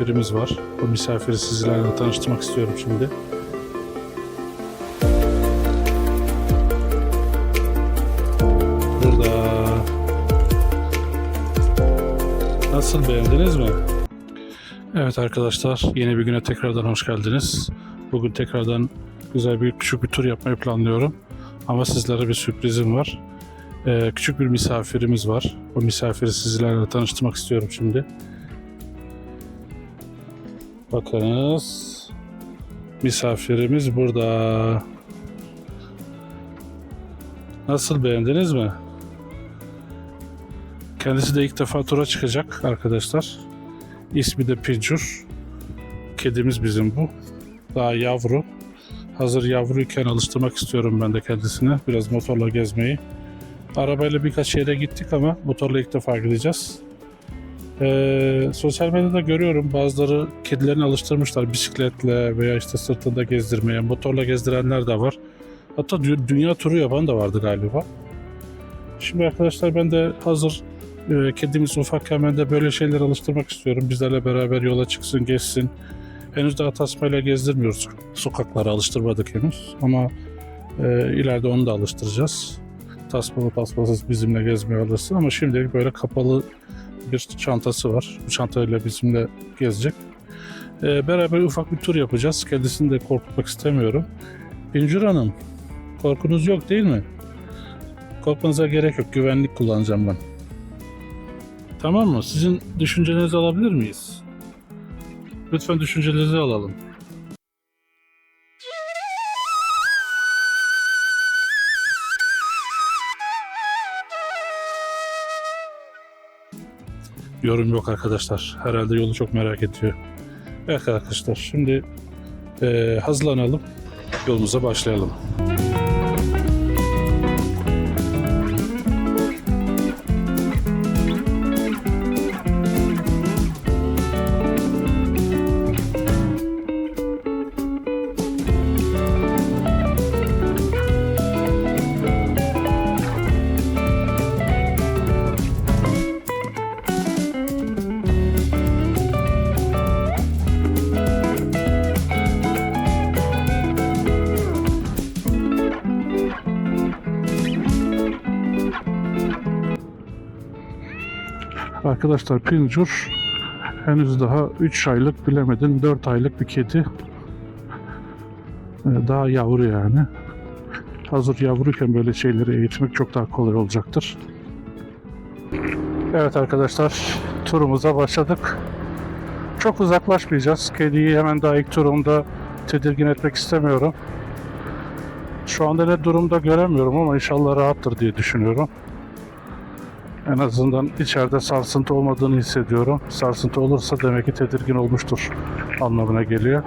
misafirimiz var. O misafiri sizlerle tanıştırmak istiyorum şimdi. Burada. Nasıl beğendiniz mi? Evet arkadaşlar yeni bir güne tekrardan hoş geldiniz. Bugün tekrardan güzel bir küçük bir tur yapmayı planlıyorum. Ama sizlere bir sürprizim var. Ee, küçük bir misafirimiz var. O misafiri sizlerle tanıştırmak istiyorum şimdi. Bakınız. Misafirimiz burada. Nasıl beğendiniz mi? Kendisi de ilk defa tura çıkacak arkadaşlar. İsmi de Pincur. Kedimiz bizim bu. Daha yavru. Hazır yavruyken alıştırmak istiyorum ben de kendisine. Biraz motorla gezmeyi. Arabayla birkaç yere gittik ama motorla ilk defa gideceğiz. Ee, sosyal medyada görüyorum bazıları kedilerini alıştırmışlar bisikletle veya işte sırtında gezdirmeye, motorla gezdirenler de var. Hatta dü- dünya turu yapan da vardı galiba. Şimdi arkadaşlar ben de hazır e, kedimiz ufakken ben de böyle şeyler alıştırmak istiyorum. Bizlerle beraber yola çıksın, gezsin. Henüz daha tasmayla gezdirmiyoruz. Sokaklara alıştırmadık henüz. Ama e, ileride onu da alıştıracağız. Tasmalı tasmasız bizimle gezmeye alırsın ama şimdilik böyle kapalı bir çantası var. Bu çantayla bizimle gezecek. E, beraber ufak bir tur yapacağız. Kendisini de korkutmak istemiyorum. Pincur Hanım, korkunuz yok değil mi? Korkmanıza gerek yok. Güvenlik kullanacağım ben. Tamam mı? Sizin düşüncelerinizi alabilir miyiz? Lütfen düşüncelerinizi alalım. Yorum yok arkadaşlar. Herhalde yolu çok merak ediyor. Evet arkadaşlar şimdi eee hazırlanalım. Yolumuza başlayalım. Arkadaşlar Pincur henüz daha 3 aylık bilemedin 4 aylık bir kedi. Ee, Daha yavru yani. Hazır yavruyken böyle şeyleri eğitmek çok daha kolay olacaktır. Evet arkadaşlar turumuza başladık. Çok uzaklaşmayacağız. Kediyi hemen daha ilk turumda tedirgin etmek istemiyorum. Şu anda ne durumda göremiyorum ama inşallah rahattır diye düşünüyorum. En azından içeride sarsıntı olmadığını hissediyorum. Sarsıntı olursa demek ki tedirgin olmuştur anlamına geliyor.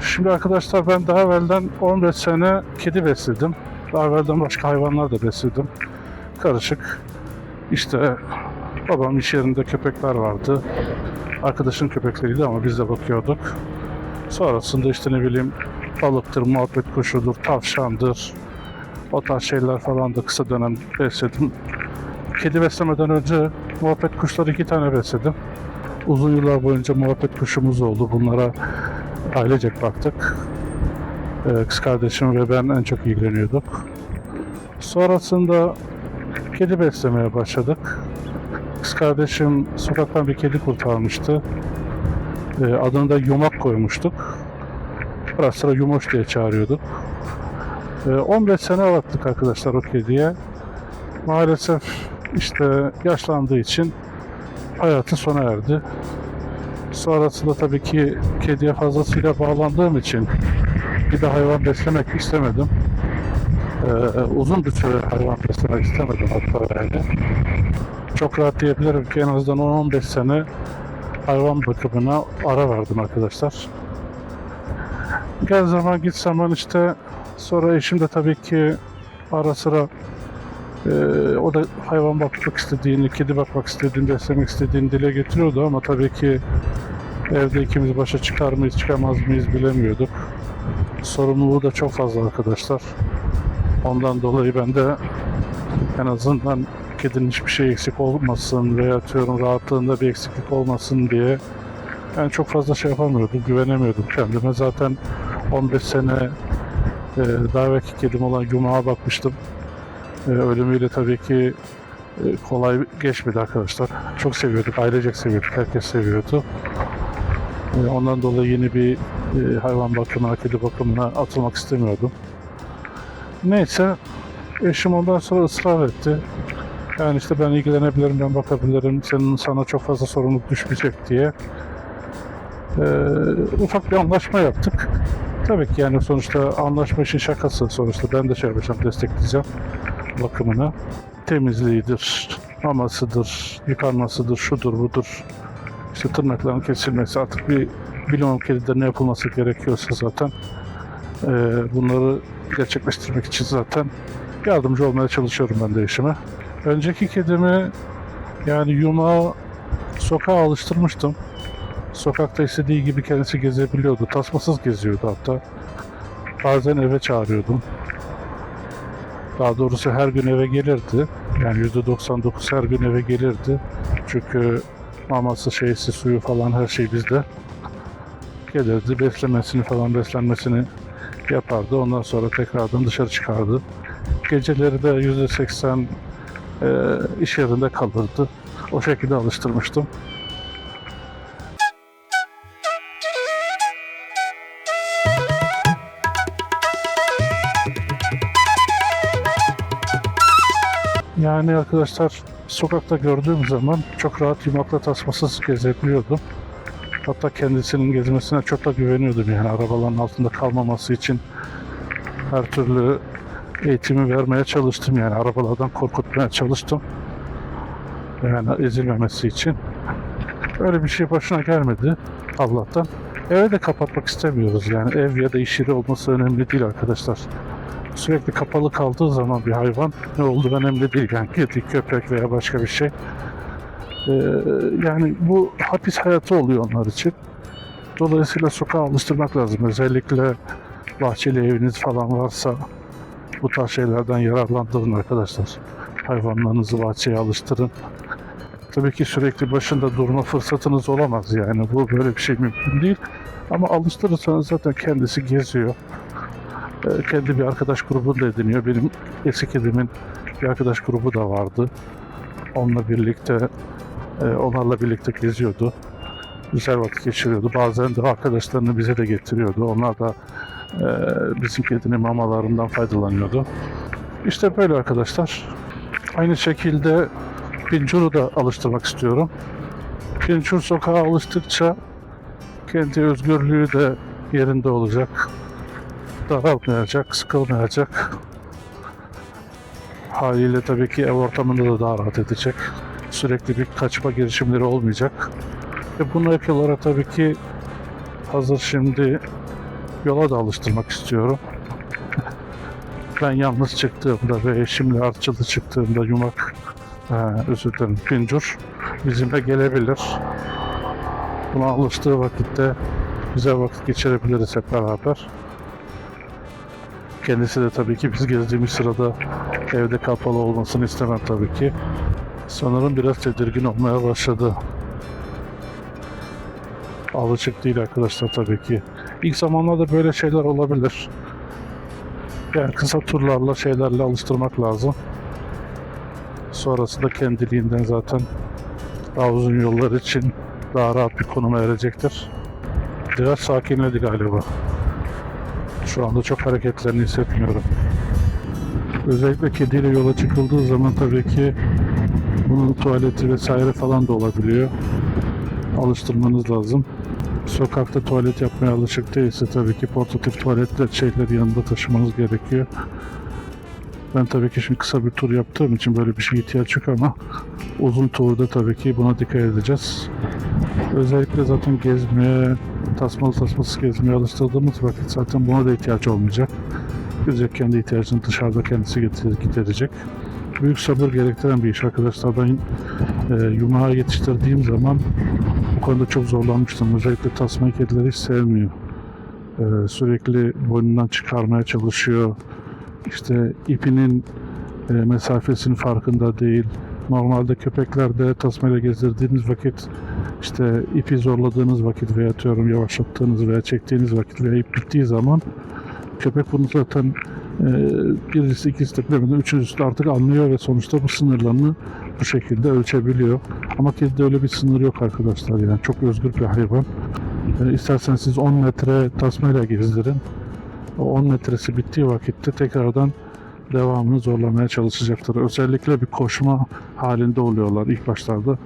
Şimdi arkadaşlar ben daha evvelden 15 sene kedi besledim. Daha evvelden başka hayvanlar da besledim. Karışık. İşte babam iş yerinde köpekler vardı. Arkadaşın köpekleriydi ama biz de bakıyorduk. Sonrasında işte ne bileyim balıktır, muhabbet kuşudur, tavşandır. O tarz şeyler falan da kısa dönem besledim. Kedi beslemeden önce muhabbet kuşları iki tane besledim. Uzun yıllar boyunca muhabbet kuşumuz oldu. Bunlara ailecek baktık. Ee, kız kardeşim ve ben en çok ilgileniyorduk. Sonrasında kedi beslemeye başladık. Kız kardeşim sokaktan bir kedi kurtarmıştı. Ee, adını da Yumak koymuştuk. Biraz sıra Yumoş diye çağırıyorduk. Ee, 15 sene baktık arkadaşlar o kediye. Maalesef işte yaşlandığı için hayatı sona erdi. Sonrasında tabii ki kediye fazlasıyla bağlandığım için bir de hayvan beslemek istemedim. Ee, uzun bir süre hayvan beslemek istemedim hatta yani. Çok rahat diyebilirim ki en azından 10-15 sene hayvan bakımına ara verdim arkadaşlar. Gel zaman git zaman işte sonra eşim de tabii ki ara sıra e, o da hayvan bakmak istediğini, kedi bakmak istediğini, beslemek istediğini dile getiriyordu ama tabii ki evde ikimiz başa çıkar mıyız, çıkamaz mıyız bilemiyorduk. Sorumluluğu da çok fazla arkadaşlar. Ondan dolayı ben de en azından kedinin hiçbir şey eksik olmasın veya atıyorum rahatlığında bir eksiklik olmasın diye ben çok fazla şey yapamıyordum, güvenemiyordum kendime. Zaten 15 sene e, daha evvelki kedim olan Yuma'ya bakmıştım. E, ölümüyle tabii ki e, kolay geçmedi arkadaşlar. Çok seviyorduk, ailecek seviyorduk, herkes seviyordu. E, ondan dolayı yeni bir e, hayvan bakımına, kedi bakımına atılmak istemiyordum. Neyse, eşim ondan sonra ısrar etti. Yani işte ben ilgilenebilirim, ben bakabilirim, senin sana çok fazla sorumluluk düşmeyecek diye. E, ufak bir anlaşma yaptık. Tabii ki yani sonuçta anlaşma işin şakası. Sonuçta ben de yapacağım, destekleyeceğim bakımını. Temizliğidir, mamasıdır, yıkanmasıdır, şudur budur. İşte tırnakların kesilmesi artık bir bilimum kedide ne yapılması gerekiyorsa zaten eee, bunları gerçekleştirmek için zaten yardımcı olmaya çalışıyorum ben de eşime. Önceki kedimi yani yumağı sokağa alıştırmıştım. Sokakta istediği gibi kendisi gezebiliyordu. Tasmasız geziyordu hatta. Bazen eve çağırıyordum. Daha doğrusu her gün eve gelirdi. Yani %99 her gün eve gelirdi. Çünkü maması, şeysi, suyu falan her şey bizde. Gelirdi, beslemesini falan beslenmesini yapardı. Ondan sonra tekrardan dışarı çıkardı. Geceleri de %80 e, iş yerinde kalırdı. O şekilde alıştırmıştım. Yani arkadaşlar sokakta gördüğüm zaman çok rahat yumakla tasmasız gezebiliyordum. Hatta kendisinin gezmesine çok da güveniyordum yani arabaların altında kalmaması için her türlü eğitimi vermeye çalıştım yani arabalardan korkutmaya çalıştım. Yani ezilmemesi için. Öyle bir şey başına gelmedi Allah'tan. Eve de kapatmak istemiyoruz yani ev ya da iş yeri olması önemli değil arkadaşlar sürekli kapalı kaldığı zaman bir hayvan ne olduğu önemli değil. Yani kedi, köpek veya başka bir şey. Ee, yani bu hapis hayatı oluyor onlar için. Dolayısıyla sokağa alıştırmak lazım. Özellikle bahçeli eviniz falan varsa bu tarz şeylerden yararlandırın arkadaşlar. Hayvanlarınızı bahçeye alıştırın. Tabii ki sürekli başında durma fırsatınız olamaz yani. Bu böyle bir şey mümkün değil. Ama alıştırırsanız zaten kendisi geziyor. Ee, kendi bir arkadaş grubunu da ediniyor. Benim eski kedimin bir arkadaş grubu da vardı. Onunla birlikte, e, onlarla birlikte geziyordu. Güzel vakit geçiriyordu. Bazen de arkadaşlarını bize de getiriyordu. Onlar da e, bizim kedinin mamalarından faydalanıyordu. İşte böyle arkadaşlar. Aynı şekilde Pincur'u da alıştırmak istiyorum. Pincur sokağa alıştıkça kendi özgürlüğü de yerinde olacak daralmayacak, sıkılmayacak. Haliyle tabii ki ev ortamında da daha rahat edecek. Sürekli bir kaçma girişimleri olmayacak. Ve bunu ek olarak tabii ki hazır şimdi yola da alıştırmak istiyorum. Ben yalnız çıktığımda ve eşimle artçılı çıktığımda yumak, e, özür dilerim, pincur bizimle gelebilir. Buna alıştığı vakitte güzel vakit geçirebiliriz hep beraber. Kendisi de tabii ki biz gezdiğimiz sırada evde kapalı olmasını istemem tabii ki. Sanırım biraz tedirgin olmaya başladı. Alışık değil arkadaşlar tabii ki. İlk zamanlarda böyle şeyler olabilir. Yani kısa turlarla şeylerle alıştırmak lazım. Sonrasında kendiliğinden zaten daha uzun yollar için daha rahat bir konuma erecektir. Biraz sakinledi galiba. Şu anda çok hareketlerini hissetmiyorum. Özellikle kediyle yola çıkıldığı zaman tabii ki bunun tuvaleti vesaire falan da olabiliyor. Alıştırmanız lazım. Sokakta tuvalet yapmaya alışık değilse tabii ki portatif tuvaletler şeyleri yanında taşımanız gerekiyor. Ben tabii ki şimdi kısa bir tur yaptığım için böyle bir şeye ihtiyaç yok ama uzun turda tabii ki buna dikkat edeceğiz. Özellikle zaten gezmeye, tasmalı tasmasız gezmeye alıştırdığımız vakit zaten buna da ihtiyaç olmayacak. Güzel kendi ihtiyacını dışarıda kendisi giderecek. Büyük sabır gerektiren bir iş arkadaşlar. Ben e, yumağı yetiştirdiğim zaman bu konuda çok zorlanmıştım. Özellikle tasmayı kedileri hiç sevmiyor. E, sürekli boynundan çıkarmaya çalışıyor. İşte ipinin e, mesafesinin farkında değil. Normalde köpeklerde tasmayla gezdirdiğiniz vakit işte ipi zorladığınız vakit veya atıyorum yavaşlattığınız veya çektiğiniz vakit veya ip bittiği zaman köpek bunu zaten e, birisi ikisi de bilemeden üçüncüsü de artık anlıyor ve sonuçta bu sınırlarını bu şekilde ölçebiliyor. Ama kedide öyle bir sınır yok arkadaşlar yani çok özgür bir hayvan. E, isterseniz siz 10 metre tasmayla gezdirin. O 10 metresi bittiği vakitte tekrardan devamını zorlamaya çalışacaktır. Özellikle bir koşma halinde oluyorlar ilk başlarda.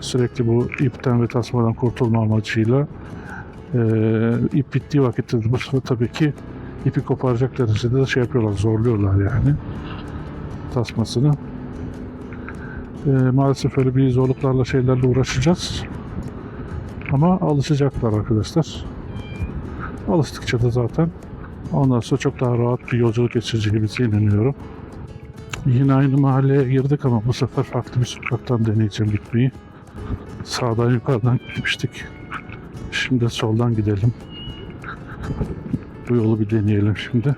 Sürekli bu ipten ve tasmadan kurtulma amacıyla e, ip bittiği vakitte bu sefer tabii ki ipi koparacak derecede de şey yapıyorlar, zorluyorlar yani tasmasını. E, maalesef öyle bir zorluklarla şeylerle uğraşacağız. Ama alışacaklar arkadaşlar. Alıştıkça da zaten ondan sonra çok daha rahat bir yolculuk geçireceğimize inanıyorum. Yine aynı mahalleye girdik ama bu sefer farklı bir sokaktan deneyeceğim gitmeyi. Sağdan yukarıdan gitmiştik. Şimdi soldan gidelim. Bu yolu bir deneyelim şimdi.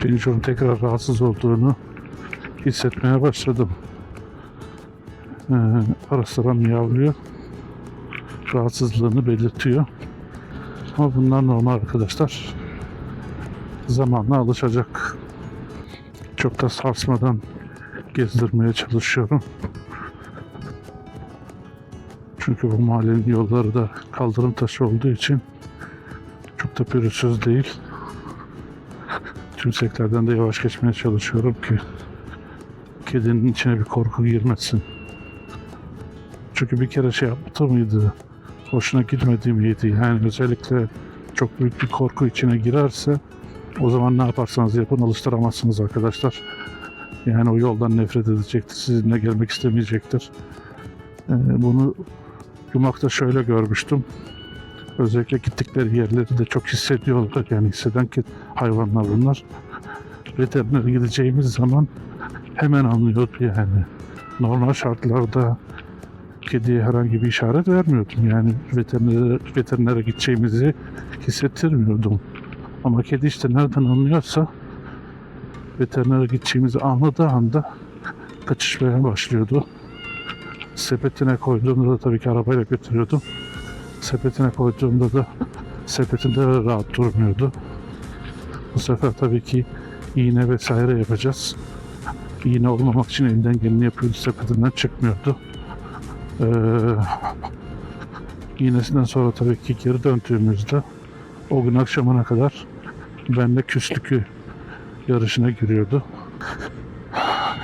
Pinchur'un tekrar rahatsız olduğunu hissetmeye başladım. Ee, ara sıra miyavlıyor. Rahatsızlığını belirtiyor. Ama bunlar normal arkadaşlar. Zamanla alışacak. Çok da sarsmadan gezdirmeye çalışıyorum. Çünkü bu mahallenin yolları da kaldırım taşı olduğu için çok da pürüzsüz değil. Tümseklerden de yavaş geçmeye çalışıyorum ki kedinin içine bir korku girmesin. Çünkü bir kere şey yaptı mıydı? Hoşuna gitmedi miydi? Yani özellikle çok büyük bir korku içine girerse o zaman ne yaparsanız yapın alıştıramazsınız arkadaşlar. Yani o yoldan nefret edecektir. Sizinle gelmek istemeyecektir. Ee, bunu Yumak'ta şöyle görmüştüm. Özellikle gittikleri yerleri de çok hissediyorlar. Yani hisseden ki hayvanlar bunlar. Veterinere gideceğimiz zaman hemen anlıyordu yani. Normal şartlarda kediye herhangi bir işaret vermiyordum. Yani veterinere, veterinere gideceğimizi hissettirmiyordum. Ama kedi işte nereden anlıyorsa veterinere gideceğimizi anladığı anda kaçışmaya başlıyordu. Sepetine koyduğumda da tabii ki arabayla götürüyordum. Sepetine koyduğumda da sepetinde de rahat durmuyordu. Bu sefer tabii ki iğne vesaire yapacağız. İğne olmamak için elinden geleni yapıyordu. Sepetinden çıkmıyordu. Ee, iğnesinden sonra tabii ki geri döndüğümüzde o gün akşamına kadar benimle küslükü yarışına giriyordu.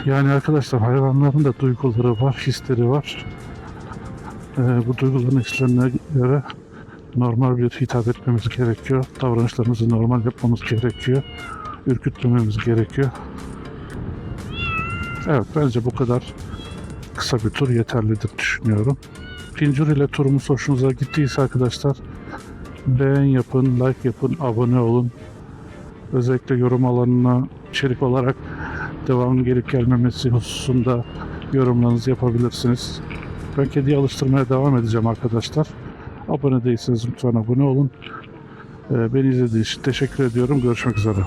Yani arkadaşlar hayvanların da duyguları var, hisleri var. Ee, bu duyguların hislerine göre normal bir hitap etmemiz gerekiyor. Davranışlarımızı normal yapmamız gerekiyor. Ürkütmememiz gerekiyor. Evet bence bu kadar kısa bir tur yeterlidir düşünüyorum. Pincur ile turumuz hoşunuza gittiyse arkadaşlar beğen yapın, like yapın, abone olun. Özellikle yorum alanına içerik olarak devamlı gelip gelmemesi hususunda yorumlarınızı yapabilirsiniz. Ben kediyi alıştırmaya devam edeceğim arkadaşlar. Abone değilseniz lütfen abone olun. Ee, Beni izlediğiniz için teşekkür ediyorum. Görüşmek üzere.